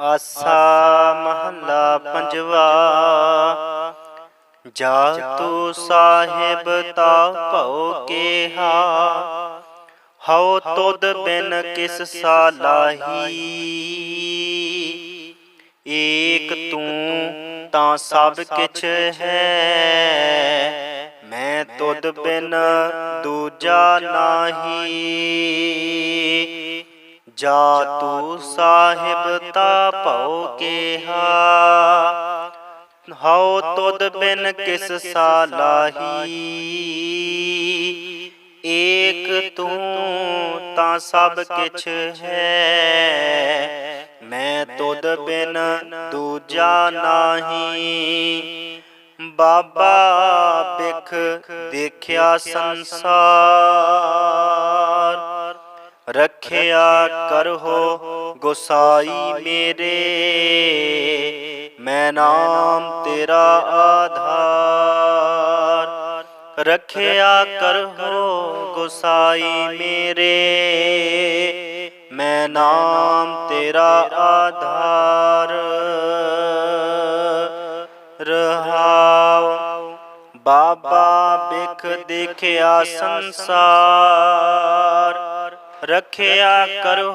ਆਸਾ ਮਹੱਲਾ ਪੰਜਵਾ, ਜਾ ਤੂ ਸਾਹਿਬ ਤਾ ਭਉ ਕੇਹਾ, ਹਉ ਤੁਧ ਬਿਨ ਕਿਸ ਸਾਲਾਹੀ ਏਕ ਤੂੰ ਤਾਂ ਸਭ ਕਿਛ ਹੈ, ਮੈਂ ਤੁਧ ਬਿਨ ਦੂਜਾ ਨਾਹੀ। ਜਾ ਤੂ ਸਾਹਿਬ ਤਾ ਭਉ ਕੇਹਾ। ਹਉ ਤੁਧ ਬਿਨ ਕਿਸ ਸਾਲਾਹੀ। ਏਕ ਤੂੰ ਤਾਂ ਸਭ ਕਿਛ ਹੈ। ਮੈਂ ਤੁਧ ਬਿਨ ਦੂਜਾ ਨਾਹੀ। ਬਾਬਾ ਬਿਖ ਦੇਖਿਆ ਸੰਸਾਰ। ਰੱਖਿਆ ਕਰਹੁ, ਗੋਸਾਈ ਮੇਰੇ। ਮੈਂ ਨਾਮ ਤੇਰਾ ਆਧਾਰ। ਰੱਖਿਆ ਕਰਹੁ, ਗੋਸਾਈ ਮੇਰੇ। ਮੈਂ ਨਾਮ ਤੇਰਾ ਆਧਾਰ। ਰਹਾਉ ਬਾਬਾ ਬਿਖ ਦੇਖਿਆ ਸੰਸਾਰ। ਰਖਿਆ ਕਰੋ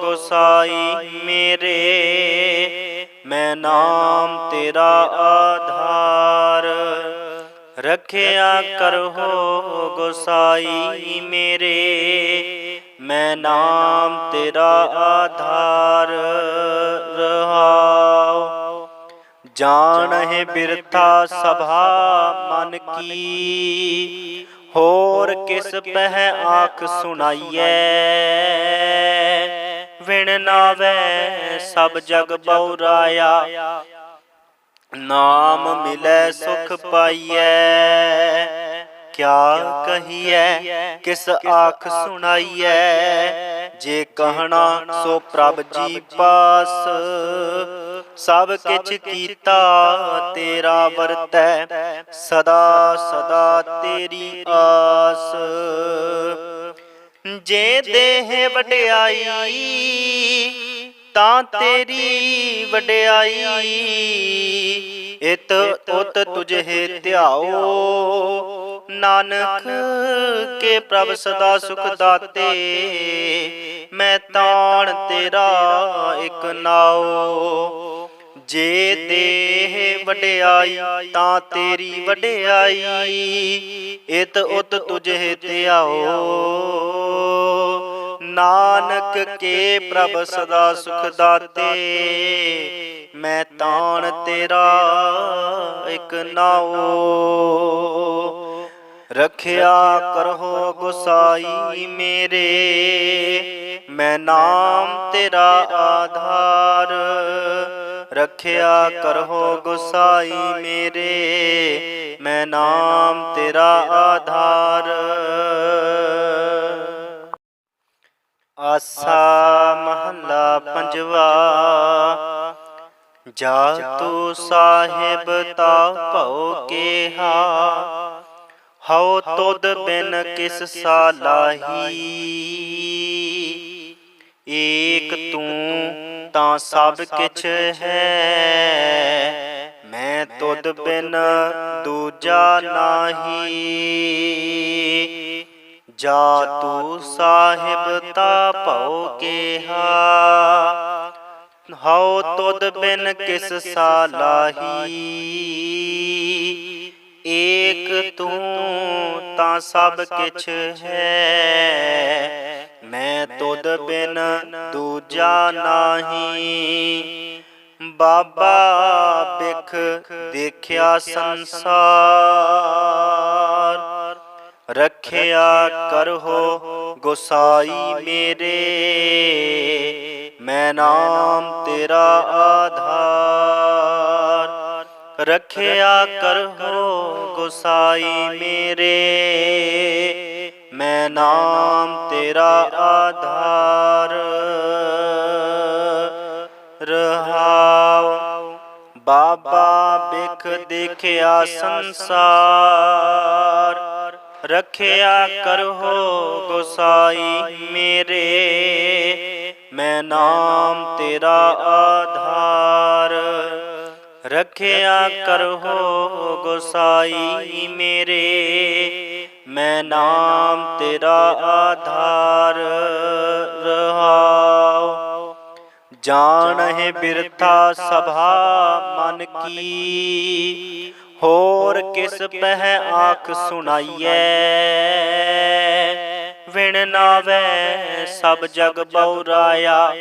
ਗੋਸਾਈ ਮੇਰੇ। ਮੈਂ ਨਾਮ ਤੇਰਾ ਆਧਾਰ। ਰੱਖਿਆ ਕਰੋ ਗੋਸਾਈ ਮੇਰੇ। ਮੈਂ ਨਾਮ ਤੇਰਾ ਆਧਾਰ। ਰਹਾਉ। ਜਾਣਹਿ ਬਿਰਥਾ ਸਭਾ ਮਨ ਕੀ। ਹੋਰ ਕਿਸ ਪਹਿ ਆਖ ਸੁਣਾਈਐ? ਵਿਣ ਨਾਵੇ ਸਬ ਜਗ ਬਉਰਾਇਆ। ਨਾਮ ਮਿਲੈ ਸੁਖ ਪਾਈਐ। ਕਿਆ ਕਹੀਐ? ਕਿਸ ਆਖ ਸੁਣਾਈਐ? ਜੇ ਕਹਣਾ ਸੋ ਪ੍ਰਭ ਜੀ ਪਾਸ। ਸਭ ਕਿਛ ਕੀਤਾ ਤੇਰਾ ਵਰਤੈ ਸਦਾ ਸਦਾ ਤੇਰੀ ਆਸ। ਜੇ ਦੇਹ ਵਡਿਆਈ ਤਾਂ ਤੇਰੀ ਵਡਿਆਈ। ਇਤ ਉਤ ਤੁਝੇ ਧਿਆਓ। ਨਾਨਕ ਕੇ ਪ੍ਰਭ ਸਦਾ ਸੁਖ ਦਾਤੇ। ਮੈਂ ਤਾਣ ਤੇਰਾ ਇਕ ਨਾਉ। ਜੇ ਦੇਹ ਵਡਿਆਈ, ਤਾਂ ਤੇਰੀ ਵਡਿਆਈ। ਇਤ ਉਤ ਤੁਝੇ ਆਓ। ਨਾਨਕ ਕੇ ਪ੍ਰਭ ਸਦਾ ਸੁਖ ਦਾਤੇ। ਮੈਂ ਤਾਣ ਤੇਰਾ ਇਕ ਨਾਉ। ਰੱਖਿਆ ਕਰਹੁ ਗੁਸਾਈ ਮੇਰੇ। ਮੈਂ ਨਾਮ ਤੇਰਾ ਆਧਾਰ। ਰੱਖਿਆ ਕਰਹੁ ਗੁਸਾਈ ਮੇਰੇ, ਮੈਂ ਨਾਮ ਤੇਰਾ ਆਧਾਰ। ਆਸਾ ਮਹੱਲਾ ਪੰਜਵਾ ਜਾ ਤੂ ਸਾਹਿਬ ਤਾ ਭਉ ਕੇਹਾ, ਹਉ ਤੁਧ ਬਿਨ ਕਿਸ ਸਾਲਾਹੀ ਏਕ ਤੂੰ ਤਾਂ ਸਭ ਕਿਛ ਹੈ। ਮੈਂ ਤੁਧ ਬਿਨ ਦੂਜਾ ਨਾਹੀ। ਜਾ ਤੂ ਸਾਹਿਬ ਤਾ ਭਉ ਕੇਹਾ। ਹਉ ਤੁਧ ਬਿਨ ਕਿਸ ਸਾਲਾਹੀ। ਏਕ ਤੂੰ ਤਾਂ ਸਭ ਕਿਛ ਹੈ। ਮੈਂ ਤੁਧ ਬਿਨ ਦੂਜਾ ਨਾਹੀ। ਬਾਬਾ ਬਿਖ ਦੇਖਿਆ ਸੰਸਾਰ। ਰੱਖਿਆ ਕਰਹੁ ਗੁਸਾਈ ਮੇਰੇ। ਮੈਂ ਨਾਮ ਤੇਰਾ ਆਧਾਰ। ਰੱਖਿਆ ਕਰਹੁ ਗੁਸਾਈ ਮੇਰੇ। ਮੈਂ ਨਾਮ ਤੇਰਾ ਆਧਾਰ। ਰਹਾਉ, ਬਾਬਾ ਬਿਖ ਦੇਖਿਆ ਸੰਸਾਰ। ਰੱਖਿਆ ਕਰੋ ਗੋਸਾਈ ਮੇਰੇ। ਮੈਂ ਨਾਮ ਤੇਰਾ ਆਧਾਰ। ਰਖਿਆ ਕਰੋ ਗੋਸਾਈ ਮੇਰੇ। ਮੈਂ ਨਾਮ ਤੇਰਾ ਆਧਾਰ ਰਹਾਉ। ਜਾਣਹਿ ਬਿਰਥਾ ਸਭਾ ਮਨ ਕੀ। ਹੋਰ ਕਿਸ ਪਹਿ ਆਖ ਸੁਣਾਈਐ। ਵਿਣ ਨਾਵੇ ਸਭ ਜਗ ਬਉਰਾਇਆ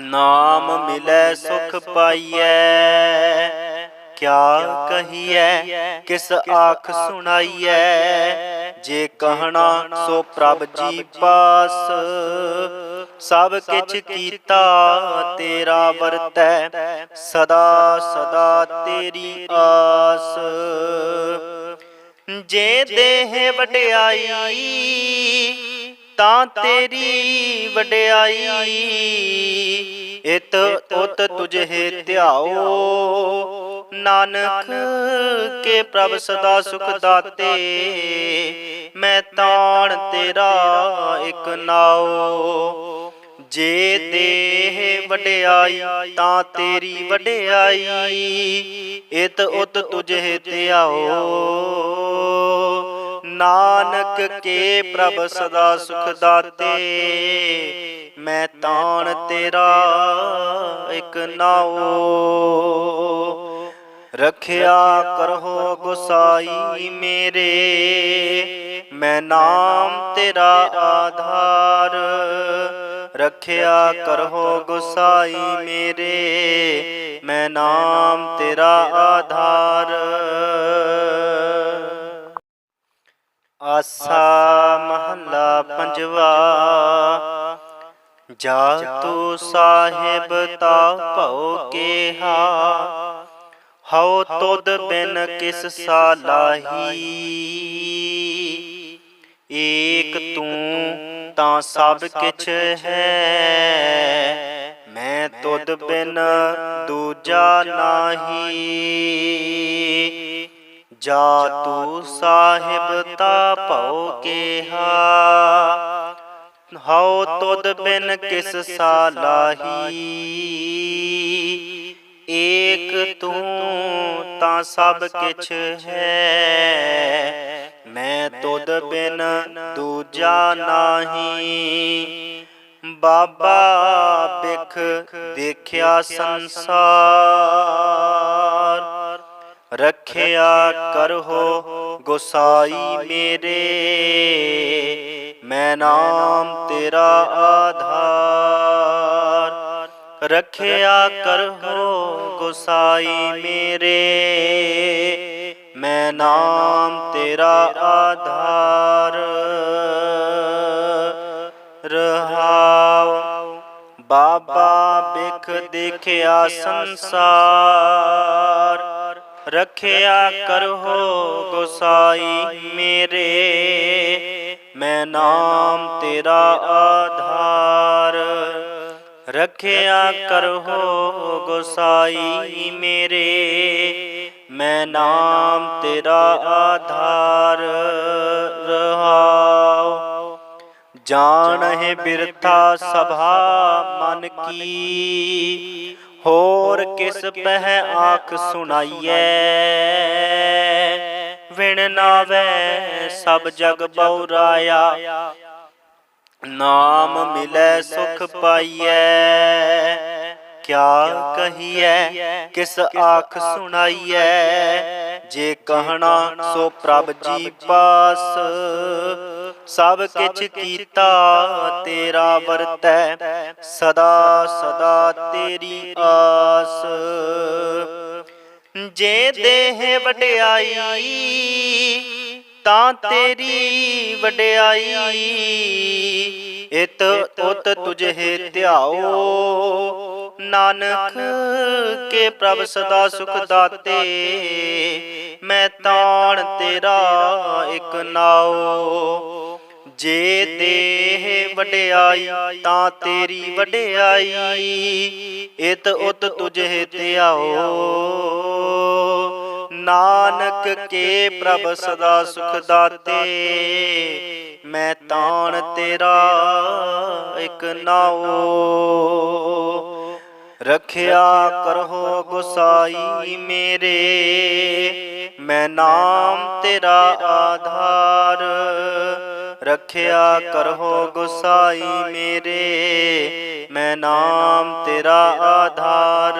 ਨਾਮ ਮਿਲੈ ਸੁਖ ਪਾਈਐ। ਕਿਆ ਕਹੀਐ ਕਿਸ ਆਖ ਸੁਣਾਈਐ। ਜੇ ਕਹਣਾ ਸੋ ਪ੍ਰਭ ਜੀ ਪਾਸ। ਸਭ ਕਿਛ ਕੀਤਾ ਤੇਰਾ ਵਰਤੈ। ਸਦਾ ਸਦਾ ਤੇਰੀ ਆਸ। ਜੇ ਦੇਹ ਵਡਿਆਈ ਤਾਂ ਤੇਰੀ ਵਡਿਆਈ। ਇਤ ਉਤ ਤੁਝੇ ਧਿਆਓ। ਨਾਨਕ, ਕੇ ਪ੍ਰਭ ਸਦਾ ਸੁਖ ਦਾਤੇ। ਮੈਂ ਤਾਣ ਤੇਰਾ ਇਕ ਨਾਉ। ਜੇ ਦੇਹ ਵਡਿਆਈ, ਤਾਂ ਤੇਰੀ ਵਡਿਆਈ। ਇਤ ਉਤ ਤੁਝੇ ਆਓ। ਨਾਨਕ, ਕੇ ਪ੍ਰਭ ਸਦਾ ਸੁਖ ਦਾਤੇ। ਮੈਂ ਤਾਣ ਤੇਰਾ ਇਕ ਨਾਉ। ਰਖਿਆ ਕਰੋ ਗੁਸਾਈ ਮੇਰੇ, ਮੈਂ ਨਾਮ ਤੇਰਾ ਆਧਾਰ। ਰਖਿਆ ਕਰੋ ਗੁਸਾਈ ਮੇਰੇ, ਮੈਂ ਨਾਮ ਤੇਰਾ ਆਧਾਰ। ਆਸਾ ਮਹੱਲਾ ਪੰਜਵਾ, ਜਾ ਤੂ ਸਾਹਿਬ ਤਾ ਭਉ ਕੇਹਾ। ਹਉ ਤੁਧ ਬਿਨ ਕਿਸ ਸਾਲਾਹੀ ਏਕ ਤੂੰ ਤਾਂ ਸਭ ਕਿਛ ਹੈ। ਮੈਂ ਤੁਧ ਬਿਨ ਦੂਜਾ ਨਾਹੀ। ਜਾ ਤੂ ਸਾਹਿਬ ਤਾ ਭਉ ਕੇਹਾ। ਹਉ ਤੁਧ ਬਿਨ ਕਿਸ ਸਾਲਾਹੀ ਏਕ ਤੂੰ ਤਾਂ ਸਭ ਕਿਛ ਹੈ। ਮੈਂ ਤੁਧ ਬਿਨ ਦੂਜਾ ਨਾਹੀ। ਬਾਬਾ ਬਿਖ ਦੇਖਿਆ ਸੰਸਾਰ। ਰੱਖਿਆ ਕਰਹੋ ਗੁਸਾਈ ਮੇਰੇ। ਮੈਂ ਨਾਮ ਤੇਰਾ ਆਧਾਰ। ਰੱਖਿਆ ਕਰੋ ਗੁਸਾਈ ਮੇਰੇ। ਮੈਂ ਨਾਮ ਤੇਰਾ ਆਧਾਰ। ਰਹਾਉ ਬਾਬਾ ਬਿਖ ਦੇਖਿਆ ਸੰਸਾਰ। ਰਖਿਆ ਕਰੋ ਗੁਸਾਈ ਮੇਰੇ। ਮੈਂ ਨਾਮ ਤੇਰਾ ਆਧਾਰ। ਰਖਿਆ ਕਰੋ ਗੋਸਾਈ ਮੇਰੇ। ਮੈਂ ਨਾਮ ਤੇਰਾ ਆਧਾਰ ਰਹਾਉ। ਜਾਣਹਿ ਬਿਰਥਾ ਸਭਾ ਮਨ ਕੀ। ਹੋਰ ਕਿਸ ਪਹਿ ਆਖ ਸੁਣਾਈਐ। ਵਿਣ ਨਾਵੇ ਸਬ ਜਗ ਬਉਰਾਇਆ ਨਾਮ ਮਿਲੈ ਸੁਖ ਪਾਈਐ। ਕਿਆ ਕਹੀਐ ਕਿਸ ਆਖ ਸੁਣਾਈਐ। ਜੇ ਕਹਣਾ ਸੋ ਪ੍ਰਭ ਜੀ ਪਾਸ। ਸਭ ਕਿਛ ਕੀਤਾ ਤੇਰਾ ਵਰਤੈ। ਸਦਾ ਸਦਾ ਤੇਰੀ ਆਸ। ਜੇ ਦੇਹ ਵਡਿਆਈ ਤਾਂ ਤੇਰੀ ਵਡਿਆਈ। ਇਤ ਉਤ ਤੁਝੇ ਧਿਆਓ। ਨਾਨਕ ਕੇ ਪ੍ਰਭ ਸਦਾ ਸੁਖ ਦਾਤੇ। ਮੈਂ ਤਾਣ ਤੇਰਾ ਇਕ ਨਾਉ। ਜੇ ਦੇਹ ਵਡਿਆਈ, ਤਾਂ ਤੇਰੀ ਵਡਿਆਈ। ਇਤ ਉਤ ਤੁਝੇ ਧਿਆਓ। ਨਾਨਕ ਕੇ ਪ੍ਰਭ ਸਦਾ ਸੁਖ ਦਾਤੇ। ਮੈਂ ਤਾਣ ਤੇਰਾ ਇਕ ਨਾਉ। ਰਖਿਆ ਕਰੋ ਗੁਸਾਈ ਮੇਰੇ। ਮੈਂ ਨਾਮ ਤੇਰਾ ਆਧਾਰ। ਰਖਿਆ ਕਰੋ ਗੁਸਾਈ ਮੇਰੇ। ਮੈਂ ਨਾਮ ਤੇਰਾ ਆਧਾਰ।